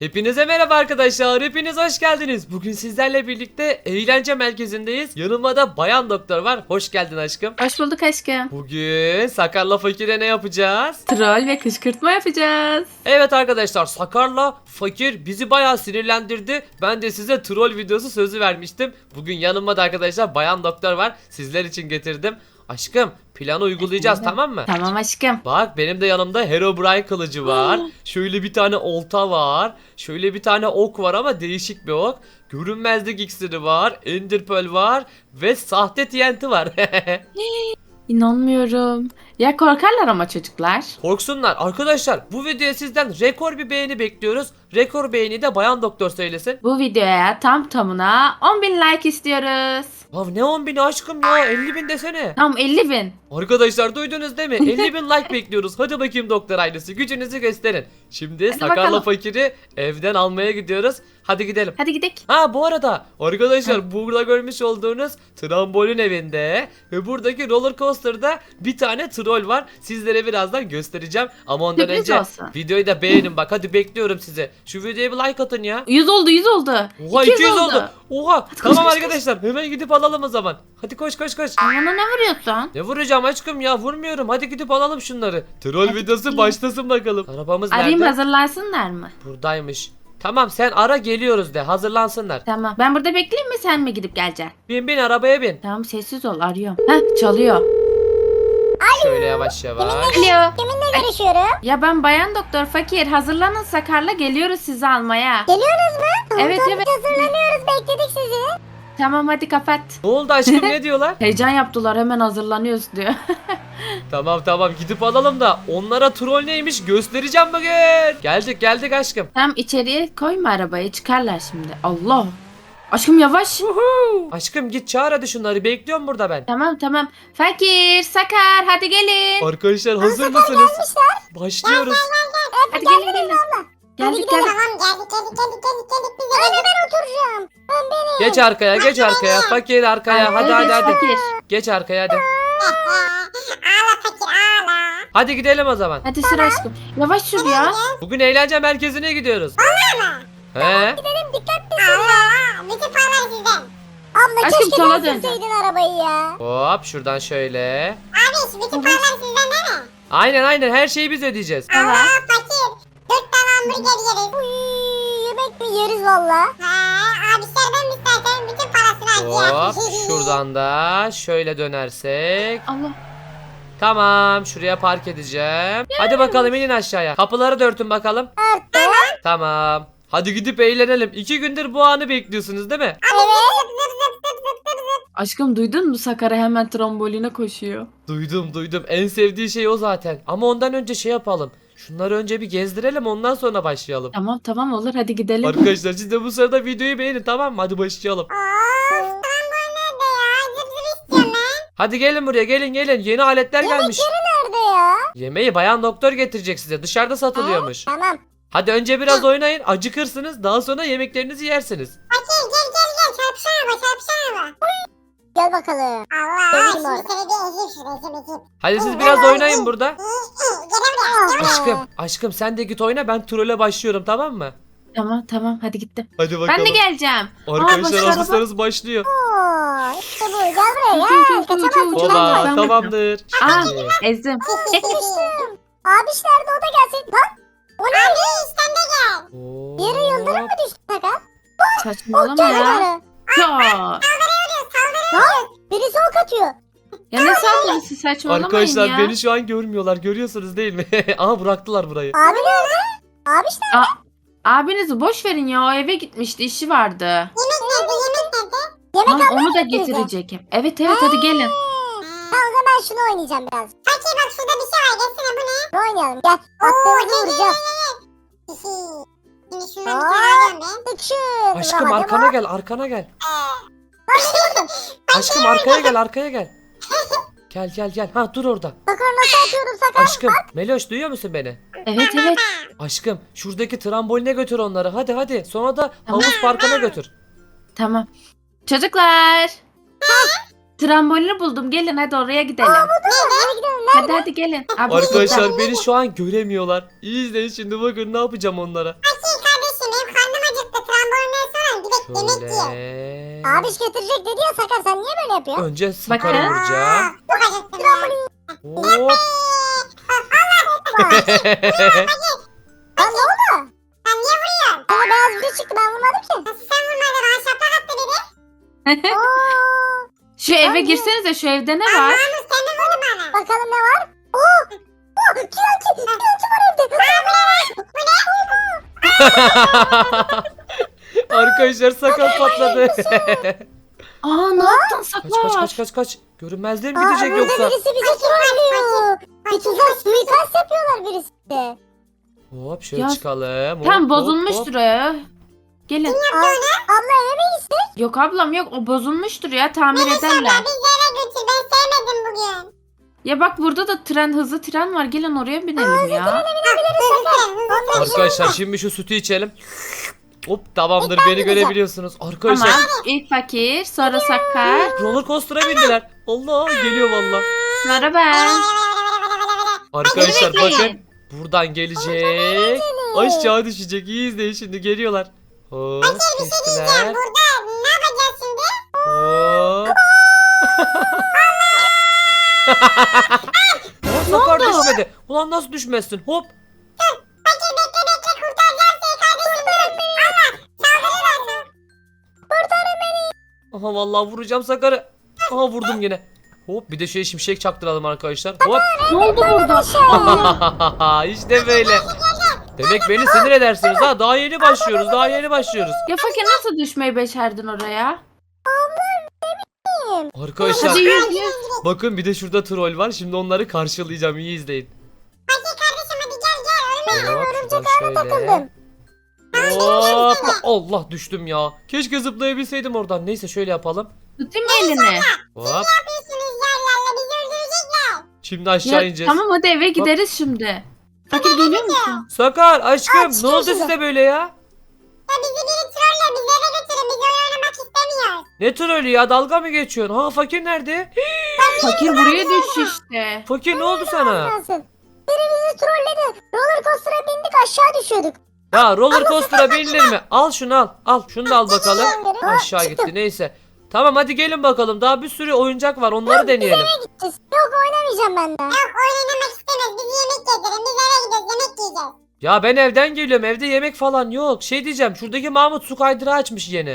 Hepinize merhaba arkadaşlar. Hepiniz hoş geldiniz. Bugün sizlerle birlikte eğlence merkezindeyiz. Yanımda da bayan doktor var. Hoş geldin aşkım. Hoş bulduk aşkım. Bugün Sakarla Fakir'e ne yapacağız? Troll ve kışkırtma yapacağız. Evet arkadaşlar Sakarla Fakir bizi bayağı sinirlendirdi. Ben de size troll videosu sözü vermiştim. Bugün yanımda da arkadaşlar bayan doktor var. Sizler için getirdim. Aşkım planı uygulayacağız tamam mı? Tamam aşkım. Bak benim de yanımda Herobrine kılıcı var. Şöyle bir tane olta var. Şöyle bir tane ok var ama değişik bir ok. Görünmezlik iksiri var. Ender Pearl var. Ve sahte TNT var. İnanmıyorum. Ya korkarlar ama çocuklar. Korksunlar. Arkadaşlar bu videoya sizden rekor bir beğeni bekliyoruz. Rekor beğeni de bayan doktor söylesin. Bu videoya tam tamına 10.000 like istiyoruz. Abi ne 10 bin aşkım ya 50 bin desene. Tam 50 bin. Arkadaşlar duydunuz değil mi? 50 bin like bekliyoruz. Hadi bakayım doktor ailesi gücünüzü gösterin. Şimdi Hadi Sakarla bakalım. Fakir'i evden almaya gidiyoruz. Hadi gidelim. Hadi gidelim. Ha bu arada arkadaşlar burada görmüş olduğunuz trambolin evinde ve buradaki roller coaster'da bir tane troll var. Sizlere birazdan göstereceğim. Ama ondan Sürpriz önce olsun. videoyu da beğenin bak hadi bekliyorum sizi. Şu videoya bir like atın ya. 100 oldu 100 oldu. Oha 200 200 oldu. Oha koş, tamam koş, arkadaşlar hemen gidip alalım o zaman. Hadi koş koş koş. Bana ne vuruyorsun? Ne vuracağım aşkım ya vurmuyorum. Hadi gidip alalım şunları. Troll Hadi videosu gidelim. başlasın bakalım. Arabamız Arayayım nerede? hazırlansınlar mı? Buradaymış. Tamam sen ara geliyoruz de hazırlansınlar. Tamam. Ben burada bekleyeyim mi sen mi gidip geleceksin? Bin bin arabaya bin. Tamam sessiz ol arıyorum. Heh çalıyor. Şöyle yavaş yavaş. Alo. Kiminle görüşüyorum? Ya ben bayan doktor fakir hazırlanın Sakar'la geliyoruz sizi almaya. Geliyoruz mu? Evet, Tamam, evet. Hazırlanıyoruz bekledik sizi. Tamam hadi kapat. Ne oldu aşkım ne diyorlar? Heyecan yaptılar hemen hazırlanıyoruz diyor. tamam tamam gidip alalım da onlara troll neymiş göstereceğim bugün. Geldik geldik aşkım. Tam içeriye koyma arabayı çıkarlar şimdi. Allah. Aşkım yavaş. Aşkım git çağır hadi şunları bekliyorum burada ben. Tamam tamam. Fakir, Sakar hadi gelin. Arkadaşlar hazır mısınız? Başlıyoruz. Hadi gelin gelin. Geldik geldik. Tamam geldik geldik geldik geldik geldik. Biz de ben hemen oturacağım. Ben benim. Geç arkaya geç arkaya. Fakir arkaya hadi hadi geç hadi. Fakir. Geç arkaya hadi. ağla fakir ağla. Hadi gidelim o zaman. Hadi sür aşkım. Yavaş sür ya. Bugün eğlence merkezine gidiyoruz. He? Dedim dikkatli sür. Allah. Bütün paralar sizden. Abla Aşkım, keşke sola dön. sürseydin arabayı ya. Hop şuradan şöyle. Abi bütün paralar sizden değil mi? Aynen aynen her şeyi biz ödeyeceğiz. Tamam. Allah fakir. Dört tane hamburger yeriz. Uy, yemek mi yeriz valla? He abişlerden istersen bütün parasını Hop harcayalım. şuradan da şöyle dönersek. Allah. Tamam şuraya park edeceğim. Hadi bakalım inin aşağıya. Kapıları da örtün bakalım. Tamam. Tamam. Hadi gidip eğlenelim. İki gündür bu anı bekliyorsunuz değil mi? Aşkım duydun mu Sakar'a hemen tramboline koşuyor. Duydum duydum. En sevdiği şey o zaten. Ama ondan önce şey yapalım. Şunları önce bir gezdirelim ondan sonra başlayalım. Tamam tamam olur hadi gidelim. Arkadaşlar siz de bu sırada videoyu beğenin tamam mı? Hadi başlayalım. Hadi gelin buraya gelin gelin. Yeni aletler gelmiş. Nerede ya? Yemeği bayan doktor getirecek size. Dışarıda satılıyormuş. Tamam. Hadi önce biraz oynayın. Acıkırsınız. Daha sonra yemeklerinizi yersiniz. Fakir gel gel gel çarpışana bak çarpışana bak. Gel bakalım. Allah şimdi seni bir. Hadi siz biraz oynayın burada. Gel buraya. Gel buraya. Aşkım, aşkım sen de git oyna ben trole başlıyorum tamam mı? Tamam tamam hadi gittim. Hadi bakalım. Ben de geleceğim. Arkadaşlar başka hazırsanız başlıyor. Oo, işte bu gel buraya ya. Kaçamazsın. Ola Ben tamamdır. Aa ezdim. Sıkıştım. Abişler de o da gelsin. Lan. Saçmalama ya. yukarı. Ya. Birisi ok atıyor. Ya ne saldırısı saçmalamayın Arkadaşlar ya. beni şu an görmüyorlar görüyorsunuz değil mi? Aha bıraktılar burayı. Abi nerede? Abişler Abinizi boş verin ya o eve gitmişti işi vardı. yemek nerede? Yemek nerede? Yemek Lan onu da mı gideceğiz? getirecek. Evet evet hadi gelin. Tamam o zaman şunu oynayacağım biraz. Fakir bak şurada bir şey var. Gelsene bu ne? Ne oynayalım? Gel. Attığımızı vuracağız. Şimdi ben. Aşkım arkana gel arkana gel. Aşkım arkaya gel arkaya gel. Gel gel gel. Ha dur orada. Sakar nasıl atıyorum sakar? Aşkım Meloş duyuyor musun beni? Evet evet. Aşkım şuradaki tramboline götür onları. Hadi hadi. Sonra da Tamam. havuz parkına götür. Tamam. Çocuklar. Trambolini buldum. Gelin hadi oraya gidelim. Nereye gidelim? Hadi hadi gelin. Abi, Arkadaşlar beni şu an göremiyorlar. İyi izleyin şimdi bakın ne yapacağım onlara. Fakir kardeşim Yemek ye. Şöyle. Abiş getirecek dedi ya Sakar sen niye böyle yapıyorsun? Önce Sakar'ı Bakın. ya. Hop. Lan ne oldu? Sen niye vuruyorsun? Bana beyaz bir şey çıktı ben vurmadım ki. Nasıl sen vurmadın? Bana şaplak attı biri. Oo. Şu eve girsenize şu evde ne var? Mahmut sen mi vurdun bana? Bakalım ne var? Oo. Oo. Kiyanki. Kiyanki var evde. Aa, bu ne? Bu ne? Arkadaşlar Sakar patladı. Aa ne yaptın kaç saklar? kaç kaç kaç kaç. Görünmezliğe mi Aa, gidecek burada yoksa? birisi bize trollüyor. Bir tuzak suikast yapıyorlar birisi de. Hop şöyle Ya, çıkalım. Hop, Tam hop, bozulmuştur hop. Gelin. Ab- abla eve mi gitsin? Yok ablam yok o bozulmuştur ya tamir ederler. Biz eve götür ben sevmedim bugün. Ya bak burada da tren hızlı tren var gelin oraya binelim ya. Arkadaşlar şimdi şu sütü içelim. Hop tamamdır beni görebiliyorsunuz. Arkadaşlar Tamam ilk fakir sonra sakar roller coaster'a bindiler. Allah geliyor valla. sonra ben. Arkadaşlar bakın buradan gelecek. Aşağı düşecek. İyi izleyin şimdi geliyorlar. Hop geçtiler. Burada ne yapacağız şimdi? Hop. Ulan Sakar oldu? düşmedi. Ulan nasıl düşmezsin? Hop. Fakir bekle bekle kurtaracağım seni kardeşim. Aha vallahi vuracağım Sakar'ı. Aha vurdum yine. Hop bir de şöyle şimşek çaktıralım arkadaşlar. Hop. Ne oldu burada? işte böyle. Demek beni sinir edersiniz ha. Daha yeni başlıyoruz. Daha yeni başlıyoruz. Ya fakir nasıl düşmeyi becerdin oraya? Arkadaşlar Hadi yüz yüz. bakın bir de şurada troll var. Şimdi onları karşılayacağım. İyi izleyin. Fakir kardeşim hadi gel gel. Ölme. Hop şuradan şöyle. Hop. Allah düştüm ya. Keşke zıplayabilseydim oradan. Neyse şöyle yapalım. Tutayım mı elini? Hop. yapıyorsunuz yerlerle bizi öldürecekler. Şimdi aşağı Ya, ineceğiz. tamam hadi eve gideriz şimdi. Fakir geliyor musun? Sakar aşkım Aa, ne çıkıyor oldu size böyle ya? Ya bizi biri trolle bizi eve götürün. Biz oyun oynamak istemiyoruz. Ne trollü ya dalga mı geçiyorsun? Ha fakir nerede? Fakir buraya düş işte. Fakir ne oldu sana? Nasıl? Biri bizi trolledi. Roller coaster'a bindik aşağı düşüyorduk. Ya roller coaster'a binilir mi? Al şunu al. Al şunu da al bakalım. Aşağı gitti neyse. Tamam hadi gelin bakalım. Daha bir sürü oyuncak var. Onları deneyelim. Gideceğiz. Yok oynamayacağım ben de. Yok oynamak istemez. Biz yemek yedirelim. Biz eve gidiyoruz. Yemek yiyeceğiz. Ya ben evden geliyorum. Evde yemek falan yok. Şey diyeceğim. Şuradaki Mahmut su kaydırağı açmış yeni.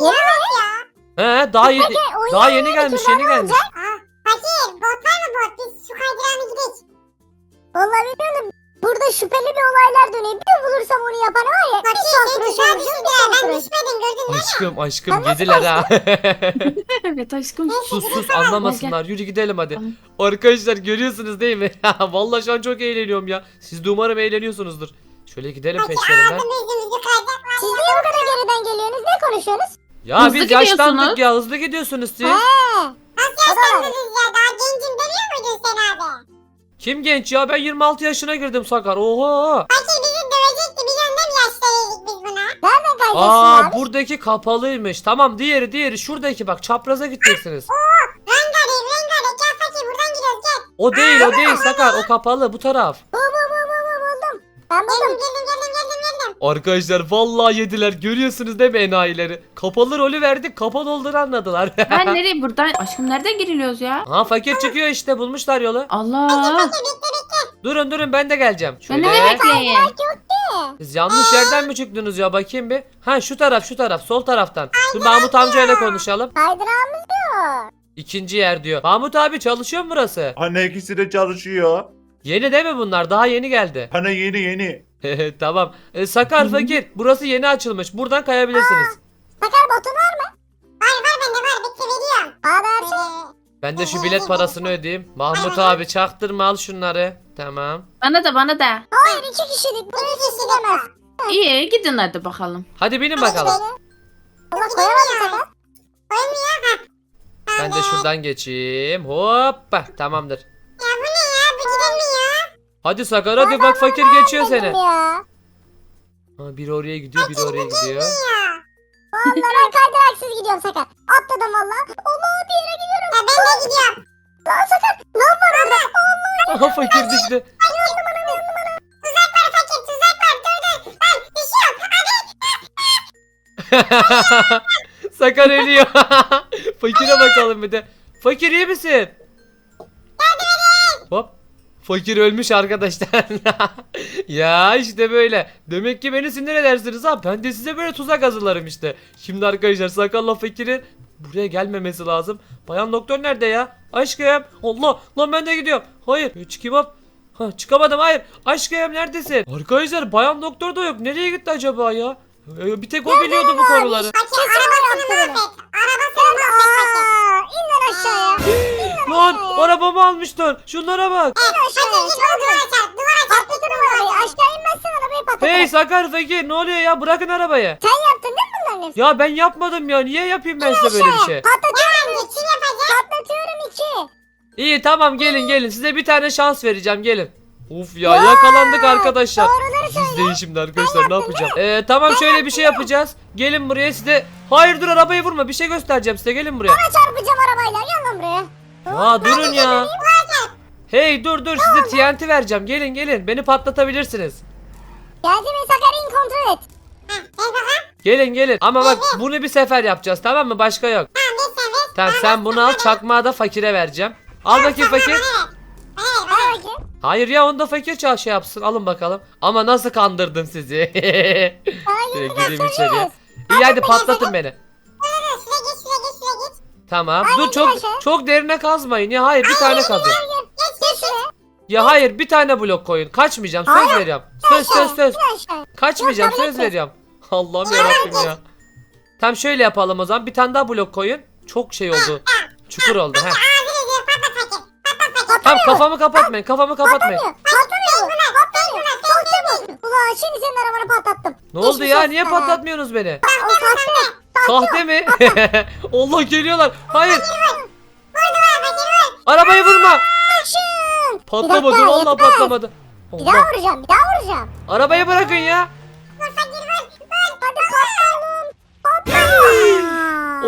Yemek ya. He daha yeni oyun daha yeni oynamayı gelmiş. Yeni gelmiş. Aa, fakir bot var mı bot? Biz şu kaydırağını gidelim. Vallahi bilmiyorum. Burada şüpheli bir olaylar dönüyor. Bir bulursam onu yapan var ya. Fakir sen düşer düştün ya. Ben düşmedim gördün mü? Aşkım aşkım yediler ha. evet aşkım. sus sus anlamasınlar. Yürü gidelim hadi. Tamam. Arkadaşlar görüyorsunuz değil mi? Vallahi şu an çok eğleniyorum ya. Siz de umarım eğleniyorsunuzdur. Şöyle gidelim peşlerinden. Yüzümüzü. Siz niye bu kadar geriden geliyorsunuz? Ne konuşuyorsunuz? Ya Hızlı biz yaşlandık gidiyorsunuz. ya hızlı gidiyorsunuz siz. Nasıl Kim genç ya ben 26 yaşına girdim Sakar. Oha. Fakir bizi dövecekti. Biz ondan yaşta verdik biz buna? Nereden kayacaksın Aa buradaki kapalıymış. Tamam diğeri diğeri şuradaki bak çapraza gideceksiniz. Rengarenk rengarenk. Gel fakir buradan giriyoruz gel. O değil o değil Sakar o kapalı bu taraf. Bu bu bu bu bu buldum. Ben buldum. Geldim geldim geldim. Arkadaşlar vallahi yediler görüyorsunuz değil mi enayileri? Kapalı rolü verdik kapalı olduğunu anladılar. Ben nereye buradan? Aşkım nereden giriliyoruz ya? ha fakir çıkıyor işte bulmuşlar yolu. Allah. Durun durun ben de geleceğim. Ben de Şöyle. bekleyin. Siz yanlış yerden mi çıktınız ya bakayım bir. Ha şu taraf şu taraf sol taraftan. Dur Mahmut amcayla konuşalım. Kaydırağımız yok. İkinci yer diyor. Mahmut abi çalışıyor mu burası? Anne ikisi de çalışıyor. Yeni değil mi bunlar? Daha yeni geldi. Hani yeni yeni. tamam. E, Sakar fakir. Burası yeni açılmış. Buradan kayabilirsiniz. Sakar botun var mı? Var var bende var. Bekle veriyorum. Bana her şey. Ben de şu bilet parasını ödeyeyim. Mahmut abi çaktırma al şunları. Tamam. Bana da bana da. Hayır iki kişilik. Buraya kişi demez. İyi gidin hadi bakalım. Hadi binin bakalım. Allah koyamadı Sakar. Koymuyor. Ha. Ben de şuradan geçeyim. Hoppa. Tamamdır. Ya bu ne ya? Bu gidilmiyor. Hadi Sakar hadi bak fakir geçiyor seni. Ya. Ha, biri oraya gidiyor biri oraya gidiyor. Ya. Vallahi ben kaydıraksız gidiyorum Sakar. Atladım valla. Allah bir yere gidiyorum. Ya ben de gidiyorum. Lan Sakar. Lan var orada. Allah. Aha fakir düştü. Sakar ölüyor. Fakire bakalım bir de. Fakir iyi misin? Hop. Fakir ölmüş arkadaşlar. ya işte böyle. Demek ki beni sinir edersiniz ha. Ben de size böyle tuzak hazırlarım işte. Şimdi arkadaşlar sakalla fakirin buraya gelmemesi lazım. Bayan doktor nerede ya? Aşkım. Allah. Lan ben de gidiyorum. Hayır. Çıkayım. Ha çıkamadım hayır. Aşkım neredesin? Arkadaşlar bayan doktor da yok. Nereye gitti acaba ya? Ee, Bir tek o biliyordu bu konuları. Fakir arabasını mahvet. Almışlar. Şunlara bak. Fakir git o duvara çarp. Duvara çarp. Patlatırım arabayı. Aşağı inmezsen arabayı patlatırım. Hey Sakar fakir ne oluyor ya? Bırakın arabayı. Sen yaptın değil mi bunların hepsini? Ya ben yapmadım ya. Niye yapayım ben size böyle bir şey? Patlatıyorum. Tamam kim yapacak? Patlatıyorum iki. İyi tamam gelin gelin. Size bir tane şans vereceğim gelin. Uf ya yakalandık arkadaşlar. Doğruları İzleyin şimdi arkadaşlar ne yapacağım. Ee, tamam şöyle bir şey yapacağız. Gelin buraya size. Hayır dur arabayı vurma. Bir şey göstereceğim size. Gelin buraya. Sana çarpacağım arabayla. Gel lan buraya. Ya durun ya. Hey dur dur size TNT vereceğim. Gelin gelin. Beni patlatabilirsiniz. Geldi mi Sakar'ın kontrol et. Ha, ver bakalım. Gelin gelin. Ama bak bunu bir sefer yapacağız tamam mı? Başka yok. Tamam sen ver. Tamam sen bunu al. Çakmağı da fakire vereceğim. Al bakayım fakir. Ver bakayım. Hayır ya onu da fakir çağ şey yapsın. Alın bakalım. Ama nasıl kandırdım sizi. Sana Şöyle içeriye. söyleriz. İyi hadi patlatın beni. Tamam. Aynen Dur çok çok derine kazmayın ya. Hayır bir tane kazın. Geç geç şuraya. Ya hayır bir tane blok koyun. Kaçmayacağım. Söz Hayır. veriyorum. Söz söz söz. Kaçmayacağım Yok, kabul söz etme. veriyorum. Allah'ım yarabbim ya. Tam şöyle yapalım o zaman. Bir tane daha blok koyun. Çok şey oldu. Çukur oldu. Heh. Tamam kafamı kapatmayın. Kafamı kapatmayın. Patlamıyor. Ulan şimdi senin arabanı patlattım. Ne oldu Geçmiş ya? olsun Niye sana. patlatmıyorsunuz beni? O sahte. Mi? Allah geliyorlar. Hayır. Vurdu var fakir vur. Arabayı vurma. Patlamadı. Dakika, Vallahi yeter. patlamadı. Bir daha Allah. vuracağım. Bir daha vuracağım. Arabayı bırakın ya.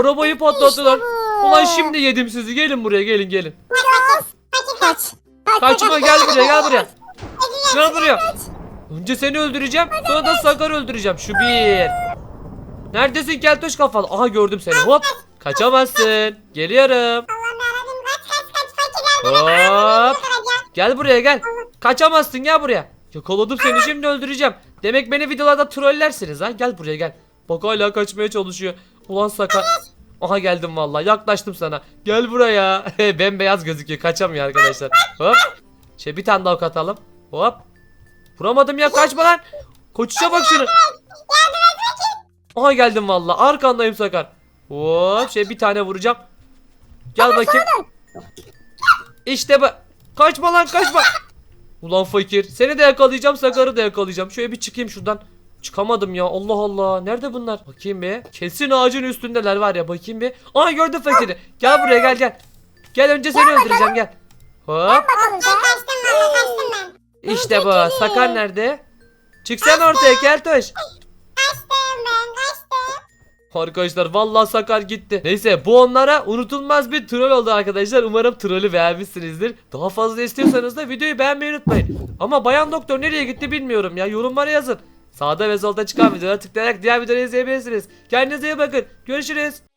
Arabayı patlattılar. İşte bu. Ulan şimdi yedim sizi. Gelin buraya gelin gelin. Kaç. Kaç. Kaç. Kaçma kaç, gel buraya gel buraya. Gel buraya. Önce seni öldüreceğim. Sonra da Sakar öldüreceğim. Şu bir. Neredesin keltoş kafalı? Aha gördüm seni. Hop. Kaçamazsın. Geliyorum. Allah'ım yarabbim kaç kaç kaç fakir gel buraya. Hop. Gel buraya gel. Kaçamazsın gel buraya. Yakaladım seni şimdi öldüreceğim. Demek beni videolarda trollersiniz ha. Gel buraya gel. Bak hala kaçmaya çalışıyor. Ulan Sakar. Aha geldim vallahi yaklaştım sana. Gel buraya. Bembeyaz gözüküyor kaçamıyor arkadaşlar. Hop. Şey bir tane daha ok atalım. Hop. Vuramadım ya kaçma lan. Koçuşa bak şunu. Aha geldim vallahi. Arkandayım Sakar. Hop şey bir tane vuracağım. Gel bakayım. İşte bu. Kaçma lan kaçma. Ulan fakir. Seni de yakalayacağım Sakar'ı da yakalayacağım. Şöyle bir çıkayım şuradan. Çıkamadım ya Allah Allah. Nerede bunlar? Bakayım bir. Kesin ağacın üstündeler var ya. Bakayım bir. Aa gördüm fakiri. Gel buraya gel gel. Gel önce seni öldüreceğim gel. Hop. Bakalım Ben valla kaçtım ben. İşte bu. Sakar nerede? Çıksana ortaya Keltoş. Ben kaçtım. Arkadaşlar vallahi Sakar gitti. Neyse bu onlara unutulmaz bir troll oldu arkadaşlar. Umarım trolü beğenmişsinizdir. Daha fazla istiyorsanız da videoyu beğenmeyi unutmayın. Ama bayan doktor nereye gitti bilmiyorum ya. Yorumlara yazın. Sağda ve solda çıkan videolara tıklayarak diğer videoları izleyebilirsiniz. Kendinize iyi bakın. Görüşürüz.